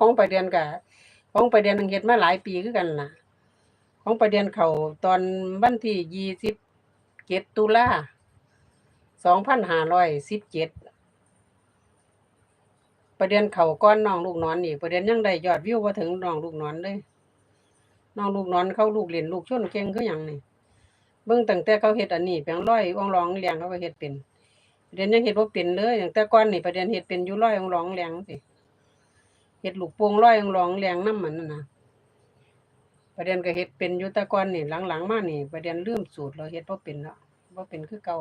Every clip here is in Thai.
ของประเดือนกับของประเดือนเฮ็ดมาหลายปีคือกันล่ะ ของประเดือนเขาตอนวันที่ยี่สิบเจ็ดตุลาสองพันห้าร้อยสิบเจ็ดประเดือนเขาก้อนน้องลูกนอนนี่ประเดือนยังได้ยอดวิวว่าถึงน้องลูกนอนเลยน้องลูกนอนเขาลูกเรียนลูกชนเก่งคือหยังนี่เบิ่งตั้งแต่เขาเฮ็ดอันนี้เพียงร้อยอ่องร้องเลียงเขาก็เฮ็ดเป็นประเด็นยังเฮ็ดบ่เป็นเลยตั้งแต่ก่อนนี่ประเด็นเฮ็ดเป็นอยู่ร้อยองร้องแรงสิ เฮ็ดลูกโป่งร้อยองร้องแรงนำมันนั่นน่ะประเด็นก็เฮ็ดเป็นยูต่ก่อนนี่หลังๆมานี่ ประเด็นลืมสูตรแล้วเฮ็ดบ่เป็นแล้วบ่เป็นคือเก่า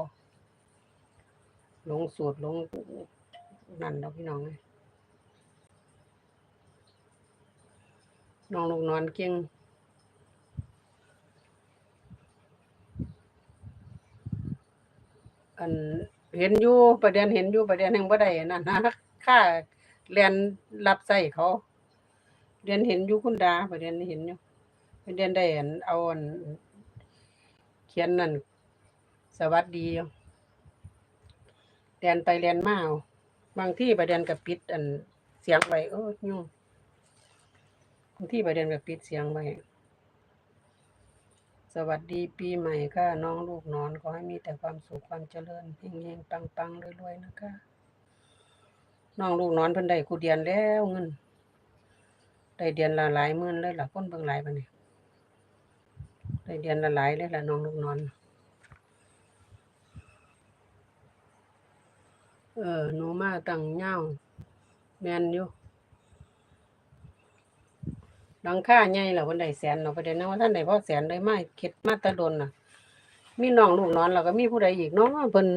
ลงสูตรลงนั่นดอกพี่น้องเอ้ยน้องลูกนอนเก่งอันเห็นอยู่ประเด็นเห็นอยู่ประเด็นแห่งบ่ได้นนั่นนะค่า เรียนรับใช้เขา เรียนเห็นอยู่คุณดาไปเระเด็นเห็นอยู่ปเระเด็นได้อันเอาอันเขียนนั่นสวัสดีเรียนไปเรียนมาเอาบางที่ไปเระเด็นก็ปิด อันเสียงไว้โอ้ยยุ่งบางที่ไปเระเด็นก็ปิดเสียงไว้สวัสดีปีใหม่ค่ะน้องลูกนอนขอให้มีแต่ความสุขความเจริญเฮงๆปังๆรวยๆนะคะ น้องลูกนอนเพิ่นได้กูเดียนแล้วเงินได้เดือนละหลายหมื่นเลยล่ะคนเบิ่งหลายปานนี้ได้เดือนละหลายเลยล่ะน้องลูกนอน เออหนูมาตั้งเหย้าแมนอยู่หลังค่าใหญ่แล้วเพิ่นได้แสนเนาประเด็นนั้นว่าท่านได้พอแสนเลยมาเข็ดมาตะดนน่ะ มีน้องลูกนอนแล้วก็มีผู้ใดอีกเนาะเพิ่น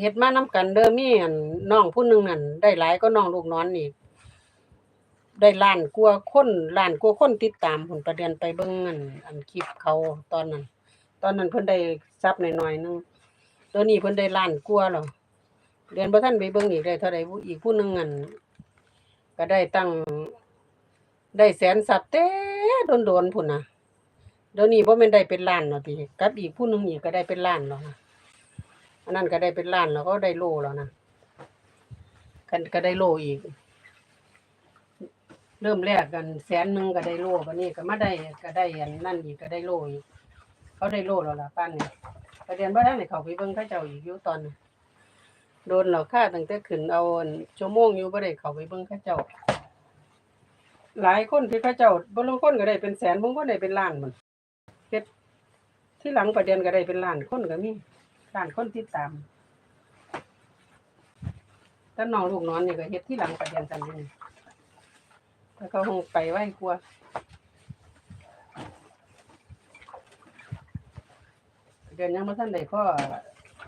เฮ็ดมานํกันเด้อมีอันน้องผู้หนึ่งนั่นได้หลายก็น้องลูกนอนอีกได้ล้านกว่าคนล้านกว่าคนติดตามผลประเด็นไปเบิ่งอันอันคลิปเขาตอนนั้น ตอนนั้นเพิ่นได้ทรัพย์น้อยๆหนึงตอนนี้เพิ่นได้ล้านกว่าแล้วเรียนบ่ทันไปเบิ่งอีกได้เท่าใดผู้อีกผู้หนึงอันก็ได้ตั้งได้แสนทรัพย์แต่โดนๆพุ่นน่ะเดี๋ยวนี้บ่แม่นได้เป็นล้านแล้วติกับอีกผู้หนึงอีกก็ได้เป็นล้านแล้วนะ อันนั้นก็ได้เป็นล้านแล้วก็ได้โลแล้วนะกันก็ได้โลอีก เริ่มแรกกันแสนหนึ่งก็ได้โลบัดนี้ก็มาได้ก็ได้อันนั่นอีกก็ได้โลอีกเขาได้โลแล้วล่ะป้านนี่ประเด็นว่าท่านให้เขาไปเบิ่งเขาเจ้าอีกยู่ตอนโดนเราค่าตั้งแต่ขึ้นเอาชั่วโมงอยู่บ่ได้เขาไปเบิ่งเขาเจ้า หลายคนที่เขาเจ้าบางคนก็ได้เป็นแสนบางคนได้เป็นล้านหมดเฮ็ดที่หลังประเด็นก็ได้เป็นล้านคนก็มี ล้านคนติดตามแต่น้องลูกนอนนี่ก็เฮ็ดที่หลังประเด็นกันนี่แล้วก็คงไปไหว้ครัวเดือนยังมาท่านใดก็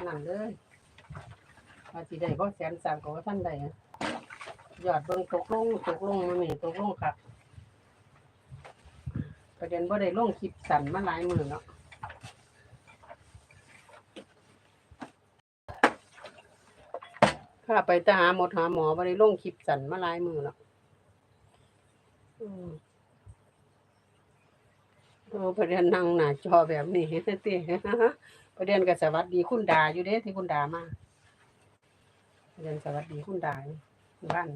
นั่นเลยว่าสิได้ก็แสนสามก็ว่าท่านใดอะยอดเบิ่งตกลงตกลงมันนี่ตกลงครับประเด็นบ่ได้ลงคลิปสั่นมาหลายมือเนาะาไปแต่หาหมดหาหมอบ่ได้ลงคลิปสั่นมาหลายมือเนาะอืมโอ้ประเด็นนั่งหน้าจอแบบนี้ติประเด็นก็สวัสดีคุณดาอยู่เด้ที่คุณดามาประเด็นสวัสดีคุณดาอยู่บ้าน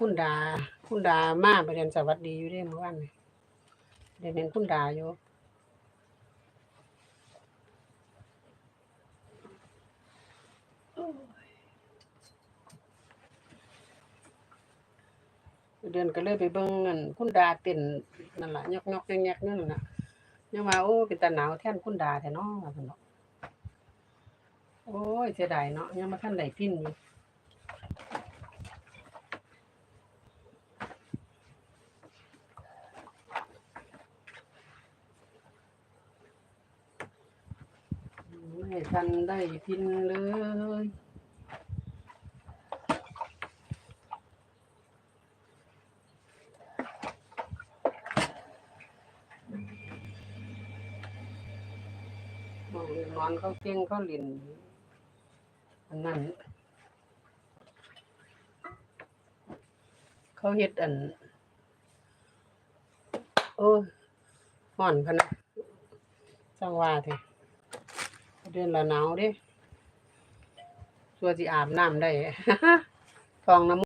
คุณดา คุณดามาประเด็นสวัสดีอยู่เด้เมื่อวานเดี๋ยวเห็นคุณดาอยู่ เดือนก็เลยไปเบิ่งอันคุณดาเต้นนั่นล่ะยกยกๆแยกนั่นน่ะยังว่าโอ้เป็นตาหนาวแทนคุณดาแท้เนาะว่าซั่นเนาะโอ้ยเสียดายเนาะยังบ่ทันได้พินอยู่ไม่ทันได้พินเลย องนอนเขาเก่งเขาเลินอันนั้น เขาเฮ็ดอัน โอ้ห่อนพนะจังว่าเถอะเดือนละหนาวด้ตัวสิอาบน้ำได้ฟองน้ำ